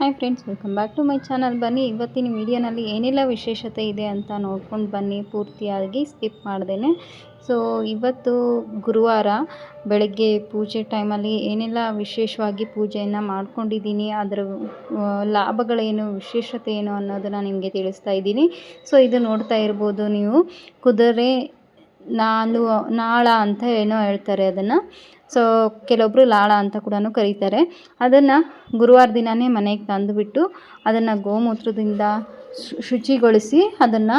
Hi friends welcome back to my channel ಬನ್ನಿ, ಇವತ್ತಿನ ವಿಡಿಯೋನಲ್ಲಿ ಏನೆಲ್ಲ ವಿಶೇಷತೆ ಇದೆ ಅಂತ ನೋಡ್ಕೊಂಡು ಬನ್ನಿ. ಪೂರ್ತಿಯಾಗಿ ಸ್ಕಿಪ್ ಮಾಡ್ದೇನೆ. ಸೊ ಇವತ್ತು ಗುರುವಾರ ಬೆಳಗ್ಗೆ ಪೂಜೆ ಟೈಮಲ್ಲಿ ಏನೆಲ್ಲ ವಿಶೇಷವಾಗಿ ಪೂಜೆಯನ್ನು ಮಾಡ್ಕೊಂಡಿದ್ದೀನಿ, ಅದರ ಲಾಭಗಳೇನು ವಿಶೇಷತೆ ಏನು ಅನ್ನೋದನ್ನು ನಿಮಗೆ ತಿಳಿಸ್ತಾ ಇದ್ದೀನಿ. ಸೊ ಇದು ನೋಡ್ತಾ ಇರ್ಬೋದು ನೀವು. ಕುದುರೆ, ನಾಲು, ನಾಳ ಅಂತ ಏನೋ ಹೇಳ್ತಾರೆ ಅದನ್ನು. ಸೊ ಕೆಲವೊಬ್ಬರು ಲಾಳ ಅಂತ ಕೂಡ ಕರೀತಾರೆ. ಅದನ್ನು ಗುರುವಾರ ದಿನವೇ ಮನೆಗೆ ತಂದುಬಿಟ್ಟು ಅದನ್ನು ಗೋಮೂತ್ರದಿಂದ ಶುಚಿಗೊಳಿಸಿ ಅದನ್ನು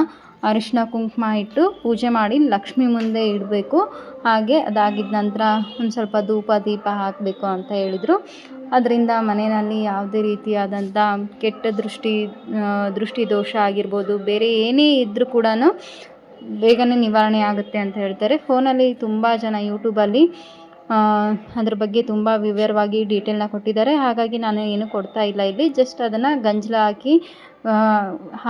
ಅರಿಶಿನ ಕುಂಕುಮ ಇಟ್ಟು ಪೂಜೆ ಮಾಡಿ ಲಕ್ಷ್ಮಿ ಮುಂದೆ ಇಡಬೇಕು. ಹಾಗೆ ಅದಾಗಿದ್ದ ನಂತರ ಒಂದು ಸ್ವಲ್ಪ ಧೂಪ, ದೀಪ ಹಾಕಬೇಕು ಅಂತ ಹೇಳಿದರು. ಅದರಿಂದ ಮನೆಯಲ್ಲಿ ಯಾವುದೇ ರೀತಿಯಾದಂಥ ಕೆಟ್ಟ ದೃಷ್ಟಿ ದೃಷ್ಟಿ ದೋಷ ಆಗಿರ್ಬೋದು, ಬೇರೆ ಏನೇ ಇದ್ದರೂ ಕೂಡ ಬೇಗನೆ ನಿವಾರಣೆ ಆಗುತ್ತೆ ಅಂತ ಹೇಳ್ತಾರೆ. ಫೋನಲ್ಲಿ ತುಂಬ ಜನ ಯೂಟ್ಯೂಬಲ್ಲಿ ಅದ್ರ ಬಗ್ಗೆ ತುಂಬ ವಿವರವಾಗಿ ಡೀಟೇಲ್ನ ಕೊಟ್ಟಿದ್ದಾರೆ. ಹಾಗಾಗಿ ನಾನು ಏನು ಕೊಡ್ತಾ ಇಲ್ಲ ಇಲ್ಲಿ. ಜಸ್ಟ್ ಅದನ್ನು ಗಂಜಲ ಹಾಕಿ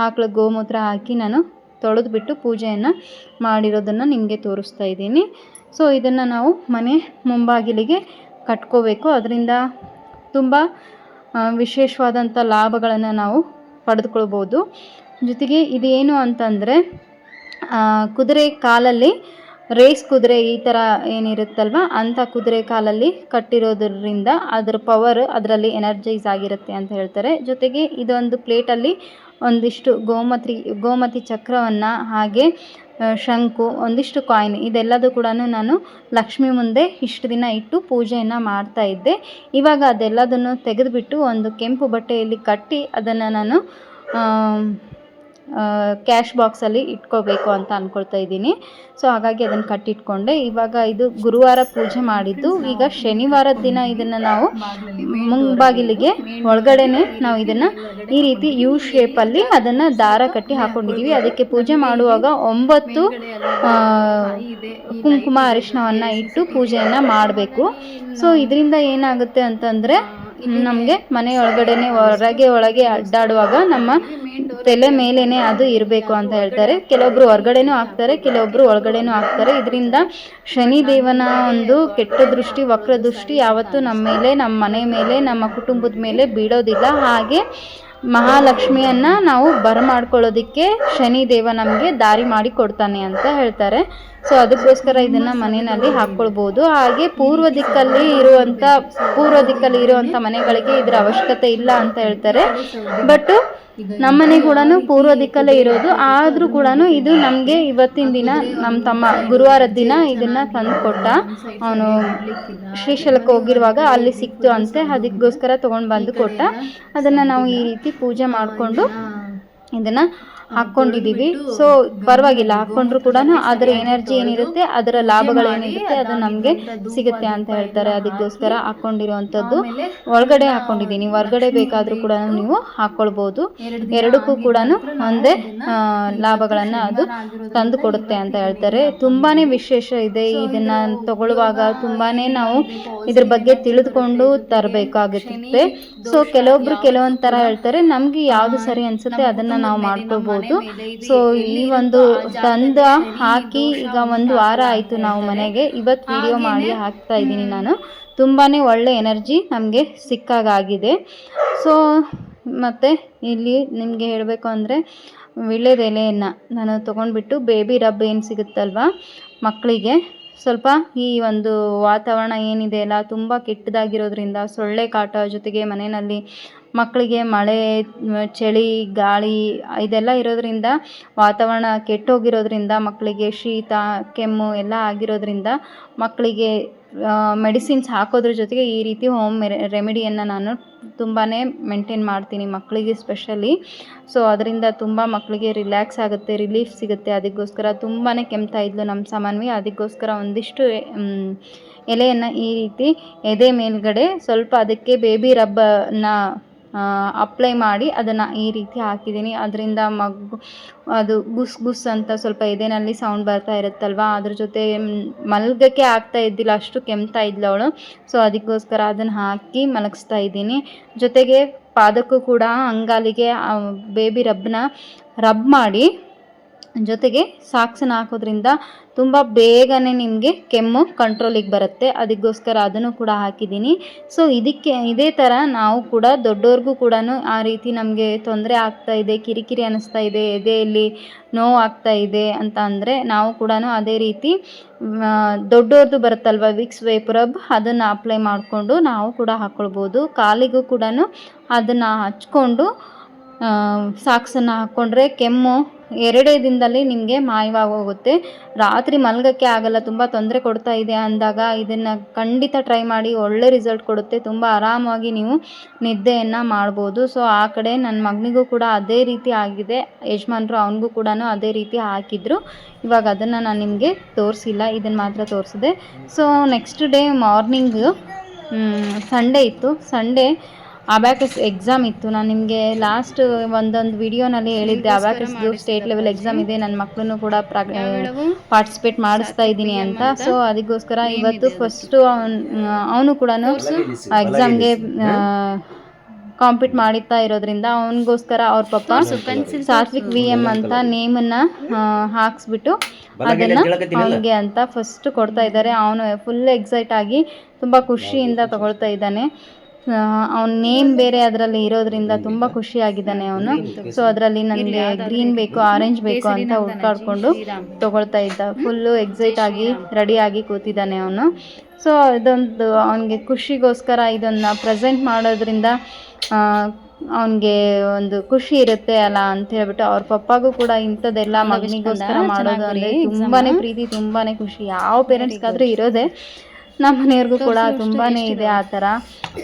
ಆಕಳ ಗೋಮೂತ್ರ ಹಾಕಿ ನಾನು ತೊಳೆದ್ಬಿಟ್ಟು ಪೂಜೆಯನ್ನು ಮಾಡಿರೋದನ್ನು ನಿಮಗೆ ತೋರಿಸ್ತಾ ಇದ್ದೀನಿ. ಸೊ ಇದನ್ನು ನಾವು ಮನೆ ಮುಂಬಾಗಿಲಿಗೆ ಕಟ್ಕೋಬೇಕು. ಅದರಿಂದ ತುಂಬ ವಿಶೇಷವಾದಂಥ ಲಾಭಗಳನ್ನು ನಾವು ಪಡೆದುಕೊಳ್ಬೋದು. ಜೊತೆಗೆ ಇದೇನು ಅಂತಂದರೆ ಕುದುರೆ ಕಾಲಲ್ಲಿ ರೇಸ್ ಕುದುರೆ ಈ ಥರ ಏನಿರುತ್ತಲ್ವ ಅಂಥ ಕುದುರೆ ಕಾಲಲ್ಲಿ ಕಟ್ಟಿರೋದ್ರಿಂದ ಅದರ ಪವರ್ ಅದರಲ್ಲಿ ಎನರ್ಜೈಸ್ ಆಗಿರುತ್ತೆ ಅಂತ ಹೇಳ್ತಾರೆ. ಜೊತೆಗೆ ಇದೊಂದು ಪ್ಲೇಟಲ್ಲಿ ಒಂದಿಷ್ಟು ಗೋಮತಿ ಗೋಮತಿ ಚಕ್ರವನ್ನು ಹಾಗೆ ಶಂಕು, ಒಂದಿಷ್ಟು ಕಾಯಿನ್ ಇದೆಲ್ಲದೂ ಕೂಡ ನಾನು ಲಕ್ಷ್ಮಿ ಮುಂದೆ ಇಷ್ಟು ದಿನ ಇಟ್ಟು ಪೂಜೆಯನ್ನು ಮಾಡ್ತಾ ಇದ್ದೆ. ಇವಾಗ ಅದೆಲ್ಲದನ್ನು ತೆಗೆದುಬಿಟ್ಟು ಒಂದು ಕೆಂಪು ಬಟ್ಟೆಯಲ್ಲಿ ಕಟ್ಟಿ ಅದನ್ನು ನಾನು ಕ್ಯಾಶ್ ಬಾಕ್ಸಲ್ಲಿ ಇಟ್ಕೋಬೇಕು ಅಂತ ಅಂದ್ಕೊಳ್ತಾ ಇದ್ದೀನಿ. ಸೊ ಹಾಗಾಗಿ ಅದನ್ನು ಕಟ್ಟಿಟ್ಕೊಂಡೆ. ಇವಾಗ ಇದು ಗುರುವಾರ ಪೂಜೆ ಮಾಡಿದ್ದು. ಈಗ ಶನಿವಾರದ ದಿನ ಇದನ್ನು ನಾವು ಮುಂಬಾಗಿಲಿಗೆ ಒಳಗಡೆನೆ ನಾವು ಇದನ್ನು ಈ ರೀತಿ ಯು ಶೇಪಲ್ಲಿ ಅದನ್ನು ದಾರ ಕಟ್ಟಿ ಹಾಕೊಂಡಿದ್ದೀವಿ ಅದಕ್ಕೆ ಪೂಜೆ ಮಾಡುವಾಗ ಒಂಬತ್ತು ಕುಂಕುಮ ಅರಿಶಿನವನ್ನು ಇಟ್ಟು ಪೂಜೆಯನ್ನು ಮಾಡಬೇಕು. ಸೊ ಇದರಿಂದ ಏನಾಗುತ್ತೆ ಅಂತಂದರೆ ನಮಗೆ ಮನೆ ಒಳಗಡೆನೆ ಹೊರಗೆ ಒಳಗೆ ಅಡ್ಡಾಡುವಾಗ ನಮ್ಮ ತಲೆ ಮೇಲೇನೆ ಅದು ಇರಬೇಕು ಅಂತ ಹೇಳ್ತಾರೆ. ಕೆಲವೊಬ್ರು ಹೊರಗಡೆನೂ ಹಾಕ್ತಾರೆ, ಕೆಲವೊಬ್ರು ಒಳಗಡೆನೂ ಹಾಕ್ತಾರೆ. ಇದರಿಂದ ಶನಿ ದೇವನ ಒಂದು ಕೆಟ್ಟ ದೃಷ್ಟಿ, ವಕ್ರ ದೃಷ್ಟಿ ಯಾವತ್ತೂ ನಮ್ಮ ಮೇಲೆ, ನಮ್ಮ ಮನೆ ಮೇಲೆ, ನಮ್ಮ ಕುಟುಂಬದ ಮೇಲೆ ಬೀಳೋದಿಲ್ಲ. ಹಾಗೆ ಮಹಾಲಕ್ಷ್ಮಿಯನ್ನ ನಾವು ಬರಮಾಡ್ಕೊಳ್ಳೋದಕ್ಕೆ ಶನಿ ದೇವ ನಮಗೆ ದಾರಿ ಮಾಡಿ ಕೊಡ್ತಾನೆ ಅಂತ ಹೇಳ್ತಾರೆ. ಸೊ ಅದಕ್ಕೋಸ್ಕರ ಇದನ್ನ ಮನೆಯಲ್ಲಿ ಹಾಕ್ಕೊಳ್ಬೋದು. ಹಾಗೆ ಪೂರ್ವ ದಿಕ್ಕಲ್ಲಿ ಇರುವಂಥ ಪೂರ್ವ ದಿಕ್ಕಲ್ಲಿ ಇರುವಂಥ ಮನೆಗಳಿಗೆ ಇದರ ಅವಶ್ಯಕತೆ ಇಲ್ಲ ಅಂತ ಹೇಳ್ತಾರೆ. ಬಟ್ ನಮ್ಮನೆ ಕೂಡ ಪೂರ್ವ ದಿಕ್ಕಲ್ಲೇ ಇರೋದು, ಆದರೂ ಕೂಡ ಇದು ನಮಗೆ ಇವತ್ತಿನ ದಿನ ನಮ್ಮ ತಮ್ಮ ಗುರುವಾರದ ದಿನ ಇದನ್ನ ತಂದು ಕೊಟ್ಟ ಅವನು ಶ್ರೀಶೈಲಕ್ಕೆ ಹೋಗಿರುವಾಗ ಅಲ್ಲಿ ಸಿಕ್ತು ಅಂತೆ, ಅದಕ್ಕೋಸ್ಕರ ತೊಗೊಂಡು ಬಂದು ಕೊಟ್ಟ. ಅದನ್ನು ನಾವು ಈ ರೀತಿ ಪೂಜೆ ಮಾಡಿಕೊಂಡು ಇದನ್ನು ಹಾಕ್ಕೊಂಡಿದ್ದೀವಿ ಸೊ ಪರವಾಗಿಲ್ಲ. ಹಾಕೊಂಡ್ರು ಕೂಡ ಅದರ ಎನರ್ಜಿ ಏನಿರುತ್ತೆ ಅದರ ಲಾಭಗಳೇನಿರುತ್ತೆ ಅದು ನಮಗೆ ಸಿಗುತ್ತೆ ಅಂತ ಹೇಳ್ತಾರೆ. ಅದಕ್ಕೋಸ್ಕರ ಹಾಕ್ಕೊಂಡಿರುವಂಥದ್ದು ಒಳಗಡೆ ಹಾಕ್ಕೊಂಡಿದ್ದೀನಿ ಹೊರಗಡೆ ಬೇಕಾದರೂ ಕೂಡ ನೀವು ಹಾಕ್ಕೊಳ್ಬೋದು ಎರಡಕ್ಕೂ ಕೂಡ ಒಂದೇ ಲಾಭಗಳನ್ನ ಅದು ತಂದು ಕೊಡುತ್ತೆ ಅಂತ ಹೇಳ್ತಾರೆ. ತುಂಬಾ ವಿಶೇಷ ಇದೆ ಇದನ್ನು ತಗೊಳ್ಳುವಾಗ ತುಂಬಾ ನಾವು ಇದ್ರ ಬಗ್ಗೆ ತಿಳಿದುಕೊಂಡು ತರಬೇಕಾಗುತ್ತೆ ಸೊ ಕೆಲವೊಬ್ರು ಕೆಲವೊಂದು ಥರ ಹೇಳ್ತಾರೆ. ನಮಗೆ ಯಾವುದು ಸರಿ ಅನ್ಸುತ್ತೆ ಅದನ್ನು ನಾವು ಮಾಡ್ಕೊಳ್ಬೋದು ಸೊ ಈ ಒಂದು ತಂದ ಹಾಕಿ ಈಗ ಒಂದು ವಾರ ಆಯಿತು ನಾವು ಮನೆಗೆ. ಇವತ್ತು ವಿಡಿಯೋ ಮಾಡಿ ಹಾಕ್ತಾ ಇದ್ದೀನಿ ನಾನು. ತುಂಬಾ ಒಳ್ಳೆ ಎನರ್ಜಿ ನಮಗೆ ಸಿಕ್ಕಾಗಿದೆ ಸೊ ಮತ್ತು ಇಲ್ಲಿ ನಿಮಗೆ ಹೇಳಬೇಕು ಅಂದರೆ ವಿಳ್ಳೆದೆಲೆಯನ್ನು ನಾನು ತೊಗೊಂಡ್ಬಿಟ್ಟು ಬೇಬಿ ರಬ್ ಏನು ಸಿಗುತ್ತಲ್ವ ಮಕ್ಕಳಿಗೆ ಸ್ವಲ್ಪ ಈ ಒಂದು ವಾತಾವರಣ ಏನಿದೆ ಅಲ್ಲ ತುಂಬ ಕೆಟ್ಟದಾಗಿರೋದ್ರಿಂದ ಸೊಳ್ಳೆ ಕಾಟ ಜೊತೆಗೆ ಮನೆಯಲ್ಲಿ ಮಕ್ಕಳಿಗೆ ಮಳೆ, ಚಳಿ, ಗಾಳಿ ಇದೆಲ್ಲ ಇರೋದರಿಂದ, ವಾತಾವರಣ ಕೆಟ್ಟೋಗಿರೋದ್ರಿಂದ, ಮಕ್ಕಳಿಗೆ ಶೀತ, ಕೆಮ್ಮು ಎಲ್ಲ ಆಗಿರೋದ್ರಿಂದ ಮಕ್ಕಳಿಗೆ ಮೆಡಿಸಿನ್ಸ್ ಹಾಕೋದ್ರ ಜೊತೆಗೆ ಈ ರೀತಿ ಹೋಮ್ ರೆಮಿಡಿಯನ್ನು ನಾನು ತುಂಬಾ ಮೇಂಟೈನ್ ಮಾಡ್ತೀನಿ ಮಕ್ಕಳಿಗೆ ಸ್ಪೆಷಲಿ ಸೊ ಅದರಿಂದ ತುಂಬ ಮಕ್ಕಳಿಗೆ ರಿಲ್ಯಾಕ್ಸ್ ಆಗುತ್ತೆ ರಿಲೀಫ್ ಸಿಗುತ್ತೆ. ಅದಕ್ಕೋಸ್ಕರ ತುಂಬಾ ಕೆಮ್ತಾ ಇದ್ಲು ನಮ್ಮ ಸಾಮಾನ್ವಿ. ಅದಕ್ಕೋಸ್ಕರ ಒಂದಿಷ್ಟು ಎಲೆಯನ್ನು ಈ ರೀತಿ ಎದೆ ಮೇಲ್ಗಡೆ ಸ್ವಲ್ಪ ಅದಕ್ಕೆ ಬೇಬಿ ರಬ್ಬನ್ನ ಅಪ್ಲೈ ಮಾಡಿ ಅದನ್ನು ಈ ರೀತಿ ಹಾಕಿದ್ದೀನಿ. ಅದರಿಂದ ಮಗು, ಅದು ಗುಸ್ ಗುಸ್ ಅಂತ ಸ್ವಲ್ಪ ಎದೆನಲ್ಲಿ ಸೌಂಡ್ ಬರ್ತಾ ಇರುತ್ತಲ್ವ? ಅದ್ರ ಜೊತೆ ಮಲಗಕ್ಕೆ ಆಗ್ತಾ ಇದ್ದಿಲ್ಲ, ಅಷ್ಟು ಕೆಮ್ತಾ ಇದ್ಲು ಅವಳು. ಸೊ ಅದಕ್ಕೋಸ್ಕರ ಅದನ್ನು ಹಾಕಿ ಮಲಗಿಸ್ತಾ ಇದ್ದೀನಿ. ಜೊತೆಗೆ ಪಾದಕ್ಕೂ ಕೂಡ ಅಂಗಾಲಿಗೆ ಬೇಬಿ ರಬ್ನ ರಬ್ ಮಾಡಿ ಜೊತೆಗೆ ಸಾಕ್ಸನ್ನ ಹಾಕೋದ್ರಿಂದ ತುಂಬ ಬೇಗನೆ ನಿಮಗೆ ಕೆಮ್ಮು ಕಂಟ್ರೋಲಿಗೆ ಬರುತ್ತೆ. ಅದಕ್ಕೋಸ್ಕರ ಅದನ್ನು ಕೂಡ ಹಾಕಿದ್ದೀನಿ. ಸೊ ಇದಕ್ಕೆ, ಇದೇ ಥರ ನಾವು ಕೂಡ ದೊಡ್ಡವ್ರಿಗೂ ಕೂಡ ಆ ರೀತಿ ನಮಗೆ ತೊಂದರೆ ಆಗ್ತಾ ಇದೆ, ಕಿರಿಕಿರಿ ಅನ್ನಿಸ್ತಾ ಇದೆ, ಎದೆಯಲ್ಲಿ ನೋವು ಆಗ್ತಾ ಇದೆ ಅಂತ ಅಂದರೆ ನಾವು ಕೂಡ ಅದೇ ರೀತಿ ದೊಡ್ಡವ್ರದ್ದು ಬರುತ್ತಲ್ವ ವಿಕ್ಸ್ ವೇಪ್ರಬ್ ಅದನ್ನು ಅಪ್ಲೈ ಮಾಡಿಕೊಂಡು ನಾವು ಕೂಡ ಹಾಕ್ಕೊಳ್ಬೋದು ಕಾಲಿಗೂ ಕೂಡ ಅದನ್ನು ಹಚ್ಕೊಂಡು ಸಾಕ್ಸನ್ನು ಹಾಕ್ಕೊಂಡ್ರೆ ಕೆಮ್ಮು ಎರಡೇ ದಿನದಲ್ಲಿ ನಿಮಗೆ ಮಾಯವಾಗೋಗುತ್ತೆ. ರಾತ್ರಿ ಮಲಗಕ್ಕೆ ಆಗಲ್ಲ, ತುಂಬ ತೊಂದರೆ ಕೊಡ್ತಾ ಇದೆ ಅಂದಾಗ ಇದನ್ನು ಖಂಡಿತ ಟ್ರೈ ಮಾಡಿ, ಒಳ್ಳೆ ರಿಸಲ್ಟ್ ಕೊಡುತ್ತೆ. ತುಂಬ ಆರಾಮಾಗಿ ನೀವು ನಿದ್ದೆಯನ್ನು ಮಾಡ್ಬೋದು. ಸೊ ಆ ಕಡೆ ನನ್ನ ಮಗನಿಗೂ ಕೂಡ ಅದೇ ರೀತಿ ಆಗಿದೆ. ಯಜಮಾನ್ರು ಅವನಿಗೂ ಕೂಡ ಅದೇ ರೀತಿ ಹಾಕಿದ್ರು. ಇವಾಗ ಅದನ್ನು ನಾನು ನಿಮಗೆ ತೋರಿಸಿಲ್ಲ ಇದನ್ನು ಮಾತ್ರ ತೋರಿಸಿದೆ. So next day morning Sunday ಇತ್ತು. ಸಂಡೇ ಅಬ್ಯಾಕಸ್ ಎಕ್ಸಾಮ್ ಇತ್ತು. ನಾನು ನಿಮಗೆ ಲಾಸ್ಟ್ ಒಂದೊಂದು ವಿಡಿಯೋನಲ್ಲಿ ಹೇಳಿದ್ದೆ. ಅಬ್ಯಾಕಸ್ದು ಸ್ಟೇಟ್ ಲೆವೆಲ್ ಎಕ್ಸಾಮ್ ಇದೆ. ನನ್ನ ಮಕ್ಕಳನ್ನು ಕೂಡ ಪಾರ್ಟಿಸಿಪೇಟ್ ಮಾಡಿಸ್ತಾ ಇದ್ದೀನಿ ಅಂತ. ಸೊ ಅದಕ್ಕೋಸ್ಕರ ಇವತ್ತು ಫಸ್ಟು ಅವನು ಕೂಡ ಎಕ್ಸಾಮ್ಗೆ ಕಾಂಪೀಟ್ ಮಾಡುತ್ತಾ ಇರೋದ್ರಿಂದ ಅವನಿಗೋಸ್ಕರ ಅವ್ರ ಪಪ್ಪ ಸಾತ್ವಿಕ್ ವಿ ಎಂ ಅಂತ ನೇಮನ್ನು ಹಾಕ್ಸ್ಬಿಟ್ಟು ಅದನ್ನು ಅವನಿಗೆ ಅಂತ ಫಸ್ಟ್ ಕೊಡ್ತಾ ಇದ್ದಾರೆ. ಅವನು ಫುಲ್ ಎಕ್ಸೈಟ್ ಆಗಿ ತುಂಬ ಖುಷಿಯಿಂದ ತಗೊಳ್ತಾ ಇದ್ದಾನೆ. ಅವನ ನೇಮ್ ಬೇರೆ ಅದರಲ್ಲಿ ಇರೋದ್ರಿಂದ ತುಂಬ ಖುಷಿಯಾಗಿದ್ದಾನೆ ಅವನು. ಸೊ ಅದರಲ್ಲಿ ನನಗೆ ಗ್ರೀನ್ ಬೇಕು ಆರೆಂಜ್ ಬೇಕು ಅಂತ ಹುಡ್ಕಾಡ್ಕೊಂಡು ತಗೊಳ್ತಾ ಇದ್ದ. ಫುಲ್ಲು ಎಕ್ಸೈಟ್ ಆಗಿ ರೆಡಿಯಾಗಿ ಕೂತಿದ್ದಾನೆ ಅವನು. ಸೊ ಇದೊಂದು ಅವನಿಗೆ ಖುಷಿಗೋಸ್ಕರ ಇದನ್ನು ಪ್ರೆಸೆಂಟ್ ಮಾಡೋದ್ರಿಂದ ಅವನಿಗೆ ಒಂದು ಖುಷಿ ಇರುತ್ತೆ ಅಲ್ಲ ಅಂತ ಹೇಳ್ಬಿಟ್ಟು ಅವ್ರ ಪಪ್ಪಾಗೂ ಕೂಡ ಇಂಥದ್ದೆಲ್ಲ ಮಗನಿಗೋಸ್ಕರ ಮಾಡೋದು ಅಂದರೆ ತುಂಬಾನೇ ಪ್ರೀತಿ ತುಂಬಾನೇ ಖುಷಿ. ಯಾವ ಪೇರೆಂಟ್ಸ್ಗಾದ್ರೂ ಇರೋದೇ ನಮ್ಮ ಮನೆಯವ್ರಿಗೂ ಕೂಡ ತುಂಬಾನೇ ಇದೆ ಆ ಥರ.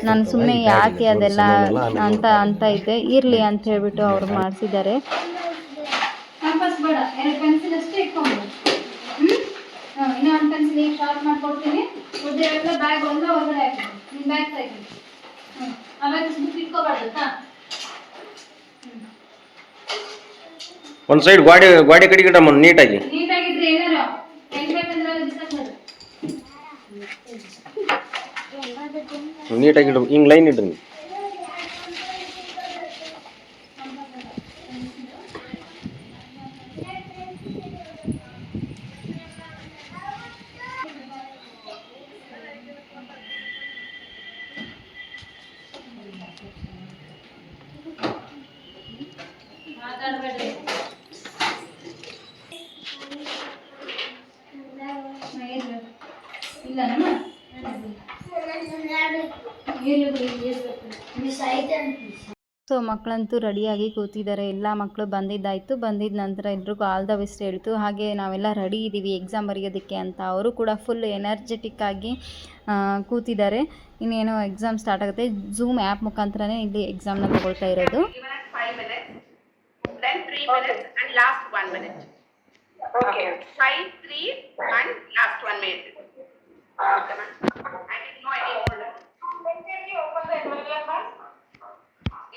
ನಾನು ಸುಮ್ಮನೆ ಯಾಕೆ ಅದೆಲ್ಲ ಅಂತ ಅಂತ ಇದ್ದೆ. ಇರಲಿ ಅಂತ ಹೇಳ್ಬಿಟ್ಟು ಅವ್ರು ಮಾಡಿಸಿದ್ದಾರೆ. ಒಂದು ಸೈಡ್ ಗ್ವಾಡಿ ಗಾಡಿ ಕಡಿಗಿಡಮ್ಮ ನೀಟಾಗಿ. ನೀಟಾಗಿದ್ರೆ ಏನಾರು ಹೆಂಗ್ ಬೇಕಂದ್ರೆ ಅಲ್ಲಿ ಬಿಸಾಕ್ಬೋದು ನೀಟಾಗಿ ಇಡು ಹಿಂಗ್ ಲೈನ್ ಇಡ್ರಿ ನೀವು. ಮಾತಾಡಬೇಡ್ರಿ ಇಲ್ಲ ನಮ್ಮ ಸೊ ಮಕ್ಕಳಂತೂ ರೆಡಿಯಾಗಿ ಕೂತಿದ್ದಾರೆ. ಎಲ್ಲ ಮಕ್ಕಳು ಬಂದಿದ್ದಾಯಿತು. ಬಂದಿದ್ದ ನಂತರ ಎಲ್ರಿಗೂ ಆಲ್ ದ ಬೆಸ್ಟ್ ಹೇಳ್ತು. ಹಾಗೆ ನಾವೆಲ್ಲ ರೆಡಿ ಇದ್ದೀವಿ ಎಕ್ಸಾಮ್ ಬರೆಯೋದಕ್ಕೆ ಅಂತ. ಅವರು ಕೂಡ ಫುಲ್ ಎನರ್ಜೆಟಿಕ್ ಆಗಿ ಕೂತಿದ್ದಾರೆ. ಇನ್ನೇನು ಎಕ್ಸಾಮ್ ಸ್ಟಾರ್ಟ್ ಆಗುತ್ತೆ. ಝೂಮ್ ಆ್ಯಪ್ ಮುಖಾಂತರನೇ ಇಲ್ಲಿ ಎಕ್ಸಾಮ್ನ ತಗೊಳ್ತಾ ಇರೋದು. Okay.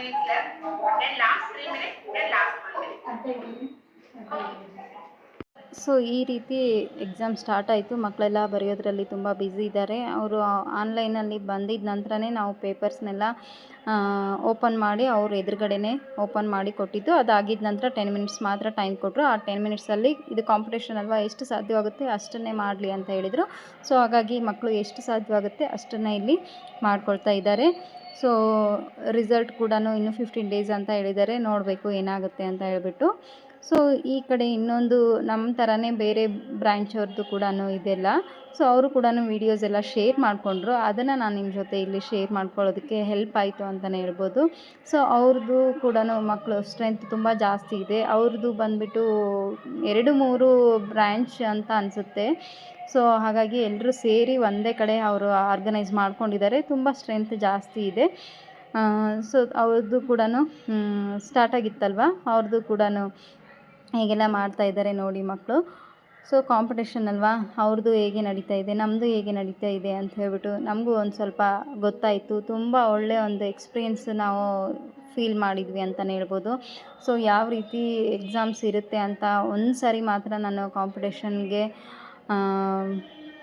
minutes left, then last three minutes, then last one. So ಈ ರೀತಿ ಎಕ್ಸಾಮ್ ಸ್ಟಾರ್ಟ್ ಆಯಿತು. ಮಕ್ಕಳೆಲ್ಲ ಬರೆಯೋದ್ರಲ್ಲಿ ತುಂಬ ಬ್ಯುಸಿ ಇದ್ದಾರೆ. ಅವರು ಆನ್ಲೈನಲ್ಲಿ ಬಂದಿದ್ದ ನಂತರನೇ ನಾವು ಪೇಪರ್ಸ್ನೆಲ್ಲ ಓಪನ್ ಮಾಡಿ ಅವ್ರ ಎದುರುಗಡೆನೇ ಓಪನ್ ಮಾಡಿ ಕೊಟ್ಟಿದ್ದು. ಅದಾಗಿದ್ದ ನಂತರ ಟೆನ್ ಮಿನಿಟ್ಸ್ ಮಾತ್ರ ಟೈಮ್ ಕೊಟ್ಟರು ಆ ಟೆನ್ ಮಿನಿಟ್ಸಲ್ಲಿ ಇದು ಕಾಂಪಿಟೇಷನ್ ಅಲ್ವಾ ಎಷ್ಟು ಸಾಧ್ಯವಾಗುತ್ತೆ ಅಷ್ಟನ್ನೇ ಮಾಡಲಿ ಅಂತ ಹೇಳಿದರು. ಸೊ ಹಾಗಾಗಿ ಮಕ್ಕಳು ಎಷ್ಟು ಸಾಧ್ಯವಾಗುತ್ತೆ ಅಷ್ಟನ್ನೇ ಇಲ್ಲಿ ಮಾಡ್ಕೊಳ್ತಾ ಇದ್ದಾರೆ. ಸೊ ರಿಸಲ್ಟ್ ಕೂಡ ಇನ್ನು ಫಿಫ್ಟೀನ್ ಡೇಸ್ ಅಂತ ಹೇಳಿದ್ದಾರೆ ನೋಡಬೇಕು ಏನಾಗುತ್ತೆ ಅಂತ ಹೇಳಿಬಿಟ್ಟು. ಸೊ ಈ ಕಡೆ ಇನ್ನೊಂದು ನಮ್ಮ ಥರನೇ ಬೇರೆ ಬ್ರ್ಯಾಂಚ್ ಅವ್ರದ್ದು ಕೂಡ ಇದೆಲ್ಲ. ಸೊ ಅವರು ಕೂಡ ವೀಡಿಯೋಸ್ ಎಲ್ಲ ಶೇರ್ ಮಾಡಿಕೊಂಡ್ರು. ಅದನ್ನು ನಾನು ನಿಮ್ಮ ಜೊತೆ ಇಲ್ಲಿ ಶೇರ್ ಮಾಡ್ಕೊಳ್ಳೋದಕ್ಕೆ ಹೆಲ್ಪ್ ಆಯಿತು ಅಂತಲೇ ಹೇಳ್ಬೋದು. ಸೊ ಅವ್ರದ್ದು ಕೂಡ ಮಕ್ಕಳು ಸ್ಟ್ರೆಂತ್ ತುಂಬ ಜಾಸ್ತಿ ಇದೆ. ಅವ್ರದ್ದು ಬಂದುಬಿಟ್ಟು ಎರಡು ಮೂರು ಬ್ರ್ಯಾಂಚ್ ಅಂತ ಅನಿಸುತ್ತೆ. ಸೊ ಹಾಗಾಗಿ ಎಲ್ಲರೂ ಸೇರಿ ಒಂದೇ ಕಡೆ ಅವರು ಆರ್ಗನೈಸ್ ಮಾಡ್ಕೊಂಡಿದ್ದಾರೆ. ತುಂಬ ಸ್ಟ್ರೆಂತ್ ಜಾಸ್ತಿ ಇದೆ. ಸೊ ಅವ್ರದ್ದು ಕೂಡ ಸ್ಟಾರ್ಟ್ ಆಗಿತ್ತಲ್ವ? ಅವ್ರದ್ದು ಕೂಡ ಹೇಗೆಲ್ಲ ಮಾಡ್ತಾ ಇದ್ದಾರೆ ನೋಡಿ ಮಕ್ಕಳು ಸೊ ಕಾಂಪಿಟೇಷನ್ ಅಲ್ವಾ? ಅವ್ರದ್ದು ಹೇಗೆ ನಡೀತಾ ಇದೆ? ನಮ್ಮದು ಹೇಗೆ ನಡೀತಾ ಇದೆ ಅಂತ ಹೇಳ್ಬಿಟ್ಟು ನಮಗೂ ಒಂದು ಸ್ವಲ್ಪ ಗೊತ್ತಾಯಿತು. ತುಂಬ ಒಳ್ಳೆಯ ಒಂದು ಎಕ್ಸ್ಪೀರಿಯೆನ್ಸ್ ನಾವು ಫೀಲ್ ಮಾಡಿದ್ವಿ ಅಂತಲೇ ಹೇಳ್ಬೋದು. ಸೊ ಯಾವ ರೀತಿ ಎಕ್ಸಾಮ್ಸ್ ಇರುತ್ತೆ ಅಂತ ಒಂದು ಸಾರಿ ಮಾತ್ರ ನಾನು ಕಾಂಪಿಟೇಷನ್ಗೆ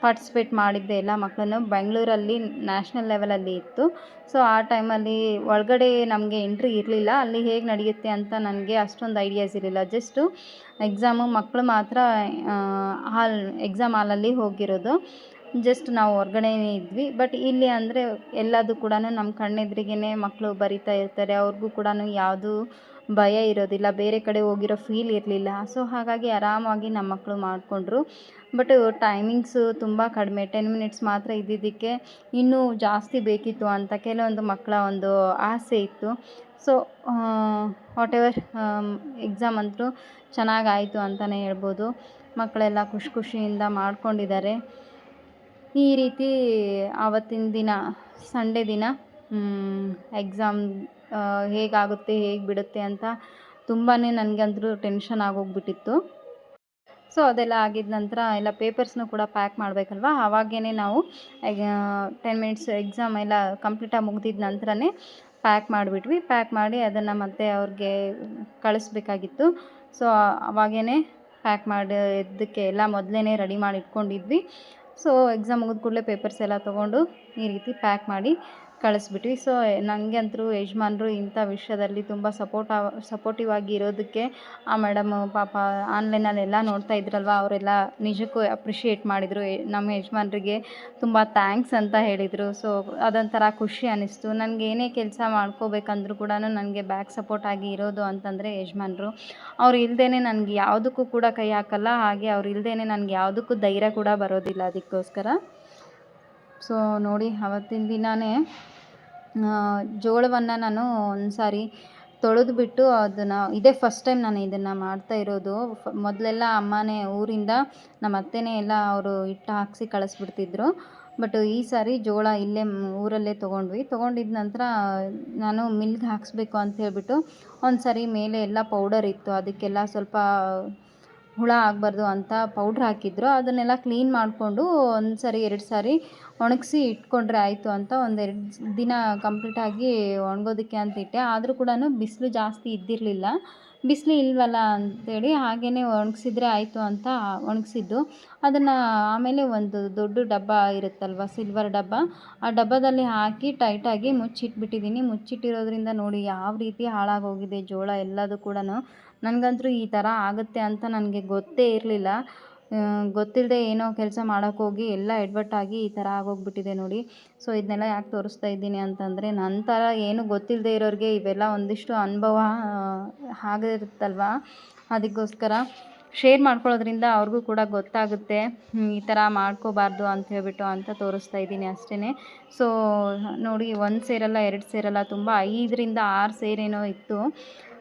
ಪಾರ್ಟಿಸಿಪೇಟ್ ಮಾಡಿದ್ದೆ ಎಲ್ಲ ಮಕ್ಕಳನ್ನು. ಬೆಂಗಳೂರಲ್ಲಿ ನ್ಯಾಷನಲ್ ಲೆವೆಲಲ್ಲಿ ಇತ್ತು. ಸೊ ಆ ಟೈಮಲ್ಲಿ ಒಳಗಡೆ ನಮಗೆ ಎಂಟ್ರಿ ಇರಲಿಲ್ಲ. ಅಲ್ಲಿ ಹೇಗೆ ನಡೆಯುತ್ತೆ ಅಂತ ನನಗೆ ಅಷ್ಟೊಂದು ಐಡಿಯಾಸ್ ಇರಲಿಲ್ಲ. ಜಸ್ಟು ಎಕ್ಸಾಮು ಮಕ್ಕಳು ಮಾತ್ರ ಹಾಲ್ ಎಕ್ಸಾಮ್ ಹಾಲಲ್ಲಿ ಹೋಗಿರೋದು. ಜಸ್ಟ್ ನಾವು ಹೊರ್ಗಡೆನೇ ಇದ್ವಿ. ಬಟ್ ಇಲ್ಲಿ ಅಂದರೆ ಎಲ್ಲದೂ ಕೂಡ ನಮ್ಮ ಕಣ್ಣೆದ್ರಿಗೇ ಮಕ್ಕಳು ಬರಿತಾ ಇರ್ತಾರೆ. ಅವ್ರಿಗೂ ಕೂಡ ಯಾವುದು ಭಯ ಇರೋದಿಲ್ಲ, ಬೇರೆ ಕಡೆ ಹೋಗಿರೋ ಫೀಲ್ ಇರಲಿಲ್ಲ. ಸೊ ಹಾಗಾಗಿ ಆರಾಮಾಗಿ ನಮ್ಮ ಮಕ್ಕಳು ಮಾಡಿಕೊಂಡ್ರು. ಬಟ್ ಟೈಮಿಂಗ್ಸು ತುಂಬ ಕಡಿಮೆ. ಟೆನ್ ಮಿನಿಟ್ಸ್ ಮಾತ್ರ ಇದ್ದಿದ್ದಕ್ಕೆ ಇನ್ನೂ ಜಾಸ್ತಿ ಬೇಕಿತ್ತು ಅಂತ ಕೆಲವೊಂದು ಮಕ್ಕಳ ಒಂದು ಆಸೆ ಇತ್ತು. ಸೊ ವಾಟ್ ಎವರ್ ಎಕ್ಸಾಮ್ ಅಂತೂ ಚೆನ್ನಾಗಾಯಿತು ಅಂತಲೇ ಹೇಳ್ಬೋದು. ಮಕ್ಕಳೆಲ್ಲ ಖುಷಿ ಖುಷಿಯಿಂದ ಮಾಡ್ಕೊಂಡಿದ್ದಾರೆ. ಈ ರೀತಿ ಆವತ್ತಿನ ದಿನ ಸಂಡೇ ದಿನ ಎಕ್ಸಾಮ್ ಹೇಗಾಗುತ್ತೆ, ಹೇಗೆ ಬಿಡುತ್ತೆ ಅಂತ ತುಂಬಾ ನನಗಂತೂ ಟೆನ್ಷನ್ ಆಗೋಗ್ಬಿಟ್ಟಿತ್ತು. ಸೊ ಅದೆಲ್ಲ ಆಗಿದ ನಂತರ ಎಲ್ಲ ಪೇಪರ್ಸ್ನು ಕೂಡ ಪ್ಯಾಕ್ ಮಾಡಬೇಕಲ್ವ? ಆವಾಗೇ ನಾವು ಟೆನ್ ಮಿನಿಟ್ಸ್ ಎಕ್ಸಾಮ್ ಎಲ್ಲ ಕಂಪ್ಲೀಟಾಗಿ ಮುಗಿದಿದ ನಂತರನೇ ಪ್ಯಾಕ್ ಮಾಡಿಬಿಟ್ವಿ. ಪ್ಯಾಕ್ ಮಾಡಿ ಅದನ್ನು ಮತ್ತೆ ಅವ್ರಿಗೆ ಕಳಿಸ್ಬೇಕಾಗಿತ್ತು. ಸೊ ಅವಾಗೇ ಪ್ಯಾಕ್ ಮಾಡಿದ್ದಕ್ಕೆ ಎಲ್ಲ ಮೊದಲೇ ರೆಡಿ ಮಾಡಿ ಇಟ್ಕೊಂಡಿದ್ವಿ ಸೊ ಎಕ್ಸಾಮ್ ಮುಗಿದ ಕೂಡಲೇ ಪೇಪರ್ಸ್ ಎಲ್ಲ ತೊಗೊಂಡು ಈ ರೀತಿ ಪ್ಯಾಕ್ ಮಾಡಿ ಕಳಿಸ್ಬಿಟ್ವಿ. ಸೊ ನನಗೆ ಅಂತೂ ಯಜಮಾನ್ರು ಇಂಥ ವಿಷಯದಲ್ಲಿ ತುಂಬ ಸಪೋರ್ಟ್ ಸಪೋರ್ಟಿವ್ ಆಗಿ ಇರೋದಕ್ಕೆ ಆ ಮೇಡಮ್, ಪಾಪ ಆನ್ಲೈನಲ್ಲಿ ಎಲ್ಲ ನೋಡ್ತಾ ಇದ್ರಲ್ವ, ಅವರೆಲ್ಲ ನಿಜಕ್ಕೂ ಅಪ್ರಿಷಿಯೇಟ್ ಮಾಡಿದರು. ನಮ್ಮ ಯಜಮಾನ್ರಿಗೆ ತುಂಬ ಥ್ಯಾಂಕ್ಸ್ ಅಂತ ಹೇಳಿದರು. ಸೊ ಅದೊಂಥರ ಖುಷಿ ಅನ್ನಿಸ್ತು ನನಗೆ ಏನೇ ಕೆಲಸ ಮಾಡ್ಕೋಬೇಕಂದ್ರೂ ಕೂಡ ನನಗೆ ಬ್ಯಾಕ್ ಸಪೋರ್ಟ್ ಆಗಿ ಇರೋದು ಅಂತಂದರೆ ಯಜಮಾನ್ರು. ಅವ್ರು ಇಲ್ಲದೇ ನನಗೆ ಯಾವುದಕ್ಕೂ ಕೂಡ ಕೈ ಹಾಕಲ್ಲ, ಹಾಗೆ ಅವ್ರು ಇಲ್ಲದೇ ನನಗೆ ಯಾವುದಕ್ಕೂ ಧೈರ್ಯ ಕೂಡ ಬರೋದಿಲ್ಲ ಅದಕ್ಕೋಸ್ಕರ. ಸೊ ನೋಡಿ, ಅವತ್ತಿನ ದಿನವೇ ಜೋಳವನ್ನು ನಾನು ಒಂದು ಸಾರಿ ತೊಳೆದ್ಬಿಟ್ಟು ಅದನ್ನು, ಇದೇ ಫಸ್ಟ್ ಟೈಮ್ ನಾನು ಇದನ್ನು ಮಾಡ್ತಾ ಇರೋದು. ಮೊದಲೆಲ್ಲ ಅಮ್ಮನೇ ಊರಿಂದ ನಮ್ಮ ಅತ್ತೆನೇ ಎಲ್ಲ ಅವರು ಇಟ್ಟು ಹಾಕಿಸಿ ಕಳಿಸ್ಬಿಡ್ತಿದ್ರು. ಬಟ್ ಈ ಸಾರಿ ಜೋಳ ಇಲ್ಲೇ ಊರಲ್ಲೇ ತೊಗೊಂಡ್ವಿ. ತೊಗೊಂಡಿದ್ದ ನಂತರ ನಾನು ಮಿಲ್ಗೆ ಹಾಕಿಸ್ಬೇಕು ಅಂತ ಹೇಳಿಬಿಟ್ಟು ಒಂದು ಸಾರಿ ಮೇಲೆ ಎಲ್ಲ ಪೌಡರ್ ಇತ್ತು. ಅದಕ್ಕೆಲ್ಲ ಸ್ವಲ್ಪ ಹುಳ ಆಗಬಾರ್ದು ಅಂತ ಪೌಡ್ರ್ ಹಾಕಿದ್ರು. ಅದನ್ನೆಲ್ಲ ಕ್ಲೀನ್ ಮಾಡಿಕೊಂಡು ಒಂದು ಸಾರಿ ಎರಡು ಸಾರಿ ಒಣಗಿಸಿ ಇಟ್ಕೊಂಡ್ರೆ ಆಯಿತು ಅಂತ ಒಂದೆರಡು ದಿನ ಕಂಪ್ಲೀಟಾಗಿ ಒಣಗೋದಕ್ಕೆ ಅಂತ ಇಟ್ಟೆ. ಆದರೂ ಕೂಡ ಬಿಸಿಲು ಜಾಸ್ತಿ ಇದ್ದಿರಲಿಲ್ಲ. ಬಿಸಿಲು ಇಲ್ವಲ್ಲ ಅಂತೇಳಿ ಹಾಗೇ ಒಣಗಿಸಿದ್ರೆ ಆಯಿತು ಅಂತ ಒಣಗಿಸಿದ್ದು. ಅದನ್ನು ಆಮೇಲೆ ಒಂದು ದೊಡ್ಡ ಡಬ್ಬ ಇರುತ್ತಲ್ವ, ಸಿಲ್ವರ್ ಡಬ್ಬ, ಆ ಡಬ್ಬದಲ್ಲಿ ಹಾಕಿ ಟೈಟಾಗಿ ಮುಚ್ಚಿಟ್ಬಿಟ್ಟಿದ್ದೀನಿ. ಮುಚ್ಚಿಟ್ಟಿರೋದ್ರಿಂದ ನೋಡಿ ಯಾವ ರೀತಿ ಹಾಳಾಗೋಗಿದೆ ಜೋಳ ಎಲ್ಲದೂ ಕೂಡ ನನಗಂತೂ ಈ ಥರ ಆಗುತ್ತೆ ಅಂತ ನನಗೆ ಗೊತ್ತೇ ಇರಲಿಲ್ಲ. ಗೊತ್ತಿಲ್ಲದೆ ಏನೋ ಕೆಲಸ ಮಾಡೋಕ್ಕೋಗಿ ಎಲ್ಲ ಎಡ್ವಟ್ಟಾಗಿ ಈ ಥರ ಆಗೋಗ್ಬಿಟ್ಟಿದೆ ನೋಡಿ. ಸೊ ಇದನ್ನೆಲ್ಲ ಯಾಕೆ ತೋರಿಸ್ತಾ ಇದ್ದೀನಿ ಅಂತಂದರೆ ನನ್ನ ಥರ ಏನು ಗೊತ್ತಿಲ್ಲದೆ ಇರೋರಿಗೆ ಇವೆಲ್ಲ ಒಂದಿಷ್ಟು ಅನುಭವ ಆಗಿರುತ್ತಲ್ವ ಅದಕ್ಕೋಸ್ಕರ ಶೇರ್ ಮಾಡ್ಕೊಳ್ಳೋದ್ರಿಂದ ಅವ್ರಿಗೂ ಕೂಡ ಗೊತ್ತಾಗುತ್ತೆ ಈ ಥರ ಮಾಡ್ಕೋಬಾರ್ದು ಅಂತ ಹೇಳ್ಬಿಟ್ಟು ಅಂತ ತೋರಿಸ್ತಾ ಇದ್ದೀನಿ ಅಷ್ಟೇ ಸೊ, ನೋಡಿ, ಒಂದು ಸೇರಲ್ಲ, ಎರಡು ಸೇರಲ್ಲ, ತುಂಬ ಐದರಿಂದ ಆರು ಸೇರೇನೋ ಇತ್ತು.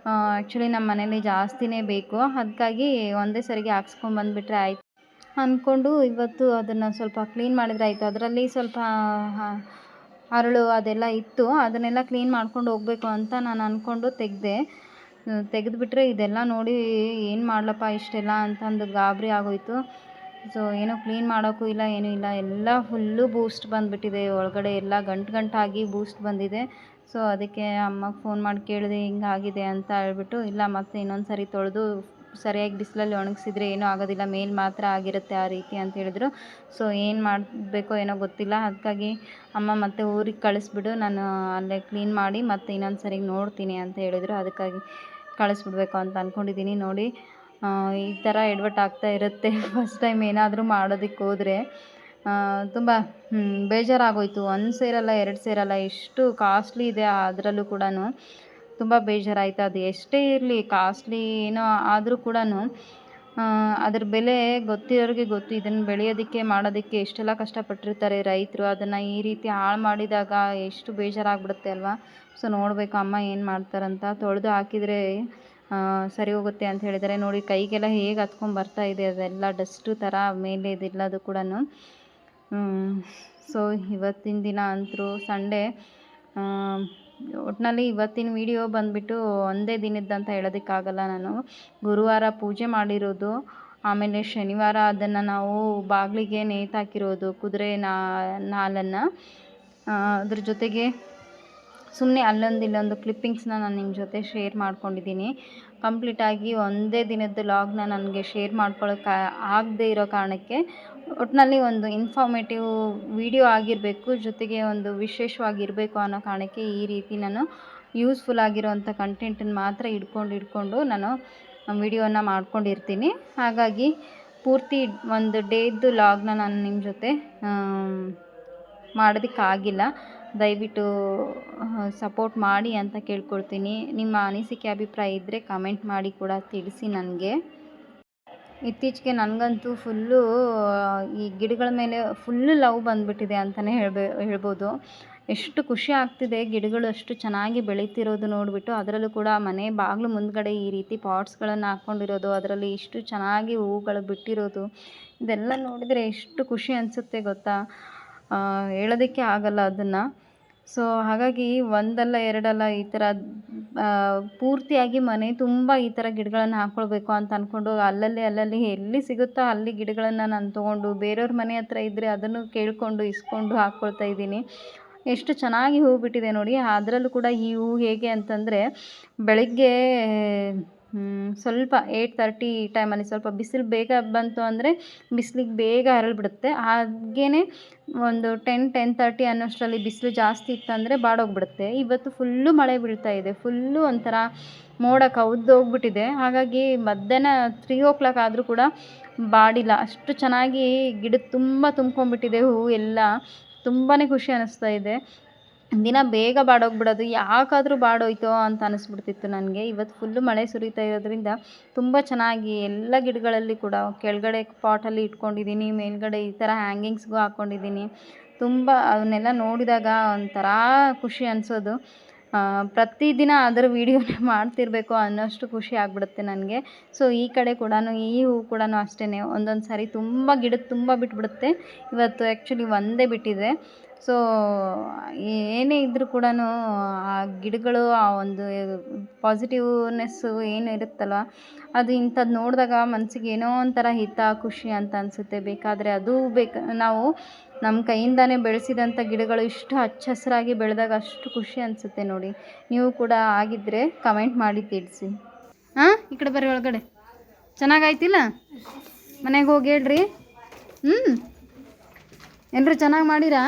ಆ್ಯಕ್ಚುಲಿ ನಮ್ಮ ಮನೇಲಿ ಜಾಸ್ತಿನೇ ಬೇಕು. ಅದಕ್ಕಾಗಿ ಒಂದೇ ಸರಿಗೆ ಹಾಕ್ಸ್ಕೊಂಬಂದ್ಬಿಟ್ರೆ ಆಯಿತು. ಅಂದ್ಕೊಂಡು ಇವತ್ತು ಅದನ್ನು ಸ್ವಲ್ಪ ಕ್ಲೀನ್ ಮಾಡಿದ್ರೆ ಆಯಿತು. ಅದರಲ್ಲಿ ಸ್ವಲ್ಪ ಅರಳು ಅದೆಲ್ಲ ಇತ್ತು. ಅದನ್ನೆಲ್ಲ ಕ್ಲೀನ್ ಮಾಡ್ಕೊಂಡು ಹೋಗಬೇಕು ಅಂತ ನಾನು ಅಂದ್ಕೊಂಡು ತೆಗೆದೆ. ತೆಗೆದುಬಿಟ್ರೆ ಇದೆಲ್ಲ ನೋಡಿ ಏನು ಮಾಡಲಪ್ಪ ಇಷ್ಟೆಲ್ಲ ಅಂತಂದು ಗಾಬರಿ ಆಗೋಯಿತು. ಸೊ ಏನೂ ಕ್ಲೀನ್ ಮಾಡೋಕ್ಕೂ ಇಲ್ಲ, ಏನೂ ಇಲ್ಲ. ಎಲ್ಲ ಫುಲ್ಲು ಬೂಸ್ಟ್ ಬಂದುಬಿಟ್ಟಿದೆ. ಒಳಗಡೆ ಎಲ್ಲ ಗಂಟು ಗಂಟಾಗಿ ಬೂಸ್ಟ್ ಬಂದಿದೆ. ಸೊ ಅದಕ್ಕೆ ಅಮ್ಮಗೆ ಫೋನ್ ಮಾಡಿ ಕೇಳಿದೆ ಹಿಂಗಾಗಿದೆ ಅಂತ ಹೇಳ್ಬಿಟ್ಟು, ಇಲ್ಲ ಮತ್ತೆ ಇನ್ನೊಂದು ಸರಿ ತೊಳೆದು ಸರಿಯಾಗಿ ಬಿಸಿಲಲ್ಲಿ ಒಣಗಿಸಿದ್ರೆ ಏನೂ ಆಗೋದಿಲ್ಲ, ಮೇಲೆ ಮಾತ್ರ ಆಗಿರುತ್ತೆ ಆ ರೀತಿ ಅಂತ ಹೇಳಿದ್ರು. ಸೊ ಏನು ಮಾಡಬೇಕೋ ಏನೋ ಗೊತ್ತಿಲ್ಲ. ಅದಕ್ಕಾಗಿ ಅಮ್ಮ ಮತ್ತೆ ಊರಿಗೆ ಕಳಿಸ್ಬಿಡು, ನಾನು ಅಲ್ಲೇ ಕ್ಲೀನ್ ಮಾಡಿ ಮತ್ತೆ ಇನ್ನೊಂದು ಸರಿ ನೋಡ್ತೀನಿ ಅಂತ ಹೇಳಿದರು. ಅದಕ್ಕಾಗಿ ಕಳಿಸ್ಬಿಡ್ಬೇಕು ಅಂತ ಅಂದ್ಕೊಂಡಿದ್ದೀನಿ ನೋಡಿ. ಈ ಥರ ಎಡವಟ್ಟು ಆಗ್ತಾ ಇರುತ್ತೆ. ಫಸ್ಟ್ ಟೈಮ್ ಏನಾದರೂ ಮಾಡೋದಕ್ಕೆ ಹೋದರೆ. ತುಂಬ ಬೇಜಾರಾಗೋಯಿತು. ಒಂದು ಸೇರಲ್ಲ, ಎರಡು ಸೇರಲ್ಲ ಎಷ್ಟು ಕಾಸ್ಟ್ಲಿ ಇದೆ ಅದರಲ್ಲೂ ಕೂಡ ತುಂಬ ಬೇಜಾರಾಯಿತು. ಅದು ಎಷ್ಟೇ ಇರಲಿ ಕಾಸ್ಟ್ಲಿ ಏನೋ ಆದರೂ ಕೂಡ ಅದ್ರ ಬೆಲೆ ಗೊತ್ತಿರೋರಿಗೆ ಗೊತ್ತು. ಇದನ್ನು ಬೆಳೆಯೋದಕ್ಕೆ, ಮಾಡೋದಕ್ಕೆ ಎಷ್ಟೆಲ್ಲ ಕಷ್ಟಪಟ್ಟಿರ್ತಾರೆ ರೈತರು. ಅದನ್ನು ಈ ರೀತಿ ಹಾಳು ಮಾಡಿದಾಗ ಎಷ್ಟು ಬೇಜಾರಾಗ್ಬಿಡುತ್ತೆ ಅಲ್ವಾ? ಸೊ, ನೋಡಬೇಕು ಅಮ್ಮ ಏನು ಮಾಡ್ತಾರಂತ. ತೊಳೆದು ಹಾಕಿದರೆ ಸರಿ ಹೋಗುತ್ತೆ ಅಂತ ಹೇಳಿದರೆ ನೋಡಿ, ಕೈಗೆಲ್ಲ ಹೇಗೆ ಹತ್ಕೊಂಡು ಬರ್ತಾ ಇದೆ. ಅದೆಲ್ಲ ಡಸ್ಟು ಥರ, ಮೇಲೆ ಅದು ಕೂಡ ಸೊ ಇವತ್ತಿನ ದಿನ ಅಂತೂ ಸಂಡೇ ಒಟ್ಟಿನಲ್ಲಿ ಇವತ್ತಿನ ವಿಡಿಯೋ ಬಂದುಬಿಟ್ಟು ಒಂದೇ ದಿನದ್ದಂತ ಹೇಳೋದಕ್ಕಾಗಲ್ಲ ನಾನು. ಗುರುವಾರ ಪೂಜೆ ಮಾಡಿರೋದು, ಆಮೇಲೆ ಶನಿವಾರ ಅದನ್ನು ನಾವು ಬಾಗಿಲಿಗೆ ನೇತಾಕಿರೋದು, ಕುದುರೆ ನಾಲನ್ನು. ಅದ್ರ ಜೊತೆಗೆ ಸುಮ್ಮನೆ ಅಲ್ಲೊಂದು ಇಲ್ಲೊಂದು ಕ್ಲಿಪ್ಪಿಂಗ್ಸ್ನ ನಾನು ನಿಮ್ಮ ಜೊತೆ ಶೇರ್ ಮಾಡ್ಕೊಂಡಿದ್ದೀನಿ. ಕಂಪ್ಲೀಟಾಗಿ ಒಂದೇ ದಿನದ ಲಾಗ್ನ ನನಗೆ ಶೇರ್ ಮಾಡ್ಕೊಳ್ಳೋಕೆ ಆಗದೇ ಇರೋ ಕಾರಣಕ್ಕೆ ಒಟ್ಟಿನಲ್ಲಿ ಒಂದು ಇನ್ಫಾರ್ಮೇಟಿವ್ ವಿಡಿಯೋ ಆಗಿರಬೇಕು, ಜೊತೆಗೆ ಒಂದು ವಿಶೇಷವಾಗಿರಬೇಕು ಅನ್ನೋ ಕಾರಣಕ್ಕೆ ಈ ರೀತಿ ನಾನು ಯೂಸ್ಫುಲ್ ಆಗಿರೋವಂಥ ಕಂಟೆಂಟನ್ನು ಮಾತ್ರ ಇಟ್ಕೊಂಡು ಇಟ್ಕೊಂಡು ನಾನು ವಿಡಿಯೋನ ಮಾಡ್ಕೊಂಡಿರ್ತೀನಿ. ಹಾಗಾಗಿ ಪೂರ್ತಿ ಒಂದು ಡೇದ್ದು ಲಾಗ್ನ ನಾನು ನಿಮ್ಮ ಜೊತೆ ಮಾಡೋದಕ್ಕಾಗಿಲ್ಲ. ದಯವಿಟ್ಟು ಸಪೋರ್ಟ್ ಮಾಡಿ ಅಂತ ಕೇಳ್ಕೊಳ್ತೀನಿ. ನಿಮ್ಮ ಅನಿಸಿಕೆ ಅಭಿಪ್ರಾಯ ಇದ್ದರೆ ಕಮೆಂಟ್ ಮಾಡಿ ಕೂಡ ತಿಳಿಸಿ ನನಗೆ. ಇತ್ತೀಚೆಗೆ ನನಗಂತೂ ಫುಲ್ಲು ಈ ಗಿಡಗಳ ಮೇಲೆ ಫುಲ್ಲು ಲವ್ ಬಂದುಬಿಟ್ಟಿದೆ ಅಂತಲೇ ಹೇಳ್ಬೇ, ಹೇಳ್ಬೋದು. ಎಷ್ಟು ಖುಷಿ ಆಗ್ತಿದೆ ಗಿಡಗಳು ಅಷ್ಟು ಚೆನ್ನಾಗಿ ಬೆಳೀತಿರೋದು ನೋಡಿಬಿಟ್ಟು, ಅದರಲ್ಲೂ ಕೂಡ ಮನೆ ಬಾಗಿಲು ಮುಂದ್ಗಡೆ ಈ ರೀತಿ ಪಾಟ್ಸ್ಗಳನ್ನು ಹಾಕ್ಕೊಂಡಿರೋದು ಅದರಲ್ಲಿ ಇಷ್ಟು ಚೆನ್ನಾಗಿ ಹೂಗಳು ಬಿಟ್ಟಿರೋದು, ಇದೆಲ್ಲ ನೋಡಿದರೆ ಎಷ್ಟು ಖುಷಿ ಅನಿಸುತ್ತೆ ಗೊತ್ತಾ? ಹೇಳೋದಕ್ಕೆ ಆಗಲ್ಲ ಅದನ್ನು. ಸೊ ಹಾಗಾಗಿ ಒಂದಲ್ಲ, ಎರಡಲ್ಲ ಈ ಥರ ಪೂರ್ತಿಯಾಗಿ ಮನೆ ತುಂಬ ಈ ಥರ ಗಿಡಗಳನ್ನು ಹಾಕ್ಕೊಳ್ಬೇಕು ಅಂತ ಅಂದ್ಕೊಂಡು ಅಲ್ಲಲ್ಲಿ ಅಲ್ಲಲ್ಲಿ ಎಲ್ಲಿ ಸಿಗುತ್ತೋ ಅಲ್ಲಿ ಗಿಡಗಳನ್ನು ನಾನು ತೊಗೊಂಡು ಬೇರೆಯವ್ರ ಮನೆ ಹತ್ರ ಇದ್ದರೆ ಅದನ್ನು ಕೇಳಿಕೊಂಡು, ಇಸ್ಕೊಂಡು ಹಾಕ್ಕೊಳ್ತಾ ಇದ್ದೀನಿ. ಎಷ್ಟು ಚೆನ್ನಾಗಿ ಹೂ ಬಿಟ್ಟಿದೆ ನೋಡಿ. ಅದರಲ್ಲೂ ಕೂಡ ಈ ಹೂ ಹೇಗೆ ಅಂತಂದರೆ ಬೆಳಗ್ಗೆ ಸ್ವಲ್ಪ ಏಯ್ಟ್ ತರ್ಟಿ ಟೈಮಲ್ಲಿ ಸ್ವಲ್ಪ ಬಿಸಿಲು ಬೇಗ ಬಂತು ಅಂದರೆ ಬಿಸಿಲಿಗೆ ಬೇಗ ಅರಳಿಬಿಡುತ್ತೆ. ಹಾಗೇ ಒಂದು ಟೆನ್ ಟೆನ್ ತರ್ಟಿ ಅನ್ನೋಷ್ಟರಲ್ಲಿ ಬಿಸಿಲು ಜಾಸ್ತಿ ಇತ್ತಂದರೆ ಬಾಡೋಗ್ಬಿಡುತ್ತೆ. ಇವತ್ತು ಫುಲ್ಲು ಮಳೆ ಬೀಳ್ತಾ ಇದೆ. ಫುಲ್ಲು ಒಂಥರ ಮೋಡ ಕವಿದೋಗ್ಬಿಟ್ಟಿದೆ ಹಾಗಾಗಿ ಮಧ್ಯಾಹ್ನ ತ್ರೀ ಓ ಕ್ಲಾಕ್ ಆದರೂ ಕೂಡ ಬಾಡಿಲ್ಲ. ಅಷ್ಟು ಚೆನ್ನಾಗಿ ಗಿಡ ತುಂಬ ತುಂಬ್ಕೊಂಡ್ಬಿಟ್ಟಿದೆ ಹೂವು ಎಲ್ಲ. ತುಂಬಾ ಖುಷಿ ಅನ್ನಿಸ್ತಾ ಇದೆ. ದಿನ ಬೇಗ ಬಾಡೋಗ್ಬಿಡೋದು, ಯಾಕಾದರೂ ಬಾಡೋಯ್ತೋ ಅಂತ ಅನ್ನಿಸ್ಬಿಡ್ತಿತ್ತು ನನಗೆ. ಇವತ್ತು ಫುಲ್ಲು ಮಳೆ ಸುರಿತಾ ಇರೋದ್ರಿಂದ ತುಂಬ ಚೆನ್ನಾಗಿ ಎಲ್ಲ ಗಿಡಗಳಲ್ಲಿ ಕೂಡ ಕೆಳಗಡೆ ಪಾಟಲ್ಲಿ ಇಟ್ಕೊಂಡಿದ್ದೀನಿ, ಮೇಲ್ಗಡೆ ಈ ಥರ ಹ್ಯಾಂಗಿಂಗ್ಸ್ಗೂ ಹಾಕ್ಕೊಂಡಿದ್ದೀನಿ ತುಂಬ ಅವನ್ನೆಲ್ಲ ನೋಡಿದಾಗ ಒಂಥರ ಖುಷಿ ಅನಿಸೋದು. ಪ್ರತಿದಿನ ಅದರ ವೀಡಿಯೋನೇ ಮಾಡ್ತಿರಬೇಕು ಅನ್ನೋಷ್ಟು ಖುಷಿ ಆಗಿಬಿಡುತ್ತೆ ನನಗೆ. ಸೊ ಈ ಕಡೆ ಕೂಡ ಈ ಹೂವು ಕೂಡ ಅಷ್ಟೇ ಒಂದೊಂದು ಸಾರಿ ತುಂಬ ಗಿಡದ ತುಂಬ ಬಿಟ್ಬಿಡುತ್ತೆ. ಇವತ್ತು ಆ್ಯಕ್ಚುಲಿ ಒಂದೇ ಬಿಟ್ಟಿದೆ. ಸೊ, ಏನೇ ಇದ್ದರೂ ಕೂಡ ಆ ಗಿಡಗಳು, ಆ ಒಂದು ಪಾಸಿಟಿವ್ನೆಸ್ಸು ಏನು ಇರುತ್ತಲ್ಲ ಅದು ಇಂಥದ್ದು ನೋಡಿದಾಗ ಮನಸ್ಸಿಗೆ ಏನೋ ಒಂಥರ ಹಿತ, ಖುಷಿ ಅಂತ ಅನಿಸುತ್ತೆ. ಬೇಕಾದರೆ ಅದು ಬೇಕು, ನಾವು ನಮ್ಮ ಕೈಯಿಂದಾನೇ ಬೆಳೆಸಿದಂಥ ಗಿಡಗಳು ಇಷ್ಟು ಹಚ್ಚ ಹಸಿರಾಗಿ ಬೆಳೆದಾಗ ಅಷ್ಟು ಖುಷಿ ಅನಿಸುತ್ತೆ ನೋಡಿ. ನೀವು ಕೂಡ ಆಗಿದ್ದರೆ ಕಮೆಂಟ್ ಮಾಡಿ ತಿಳಿಸಿ. ಹಾಂ ಈ ಕಡೆ ಬರ್ರಿ ಒಳಗಡೆ. ಚೆನ್ನಾಗಾಯ್ತಿಲ್ಲ? ಮನೆಗೆ ಹೋಗಿ ಹೇಳ್ರಿ. ಹ್ಞೂ ಎಲ್ಲರೂ ಚೆನ್ನಾಗಿ ಮಾಡಿರಾ?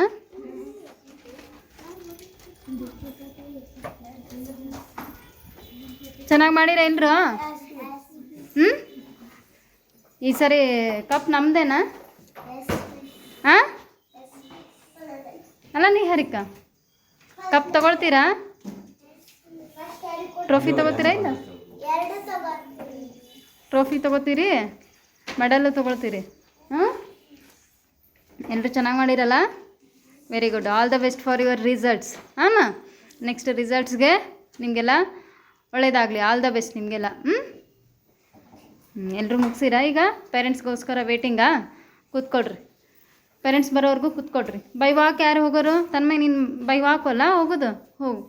ಚೆನ್ನಾಗಿ ಮಾಡಿರ ಏನ್ರು? ಹ್ಞೂ ಈ ಸರಿ ಕಪ್ ನಮ್ದೇನಾ? ಹಾಂ ಅಲ್ಲ ನೀ ಹರಿಕ. ಕಪ್ ತಗೊಳ್ತೀರಾ? ಟ್ರೋಫಿ ತಗೋತೀರಾ ಇಲ್ಲ? ಟ್ರೋಫಿ ತಗೋತೀರಿ ಮೆಡಲ್ ತಗೊಳ್ತೀರಿ. ಹ್ಞೂ ಎಲ್ಲರೂ ಚೆನ್ನಾಗಿ ಮಾಡಿರಲ್ಲ? Very good all the best for your results ಹಾಂ ನೆಕ್ಸ್ಟ್ ರಿಸಲ್ಟ್ಸ್ಗೆ ನಿಮಗೆಲ್ಲ ಒಳ್ಳೇದಾಗಲಿ. ಆಲ್ ದ ಬೆಸ್ಟ್ ನಿಮಗೆಲ್ಲ. ಹ್ಞೂ ಎಲ್ಲರೂ ಮುಗಿಸಿರಾ ಈಗ? ಪೇರೆಂಟ್ಸ್ಗೋಸ್ಕರ ವೇಟಿಂಗಾ ಕೂತ್ಕೊಡ್ರಿ ಪೇರೆಂಟ್ಸ್ ಬರೋವರೆಗೂ ಕೂತ್ಕೊಡ್ರಿ ಬೈ ವಾಕ್ ಯಾರು ಹೋಗೋರು? ತನ್ಮೈ ನೀನು ಬೈ ವಾಕ್ ಅಲ್ಲ? ಹೋಗೋದು? ಹೋಗು.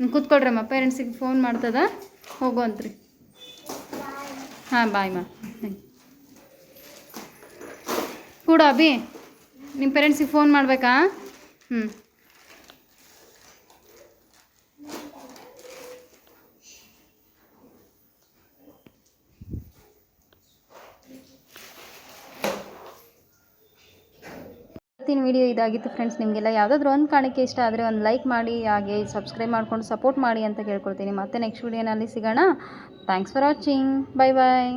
ನೀನು ಪೇರೆಂಟ್ಸಿಗೆ ಫೋನ್ ಮಾಡ್ತದ? ಹೋಗು ಅಂತ್ರಿ. ಹಾಂ ಬಾಯ್ ಮಾ ಕೂಡ ಅಭಿ? ನಿಮ್ಮ ಪೇರೆಂಟ್ಸಿಗೆ ಫೋನ್ ಮಾಡಬೇಕಾ? ಹ್ಞೂ ವಿಡಿಯೋ ಇದಾಗಿತ್ತು ಫ್ರೆಂಡ್ಸ್ ನಿಮಗೆಲ್ಲ ಯಾವುದಾದ್ರೂ ಒಂದು ಕಾಣಿಕೆ ಇಷ್ಟ ಆದರೆ ಒಂದು ಲೈಕ್ ಮಾಡಿ, ಹಾಗೆ ಸಬ್ಸ್ಕ್ರೈಬ್ ಮಾಡಿಕೊಂಡು ಸಪೋರ್ಟ್ ಮಾಡಿ ಅಂತ ಕೇಳ್ಕೊಳ್ತೀನಿ ಮತ್ತೆ ನೆಕ್ಸ್ಟ್ ವಿಡಿಯೋನಲ್ಲಿ ಸಿಗೋಣ. Thanks for watching bye bye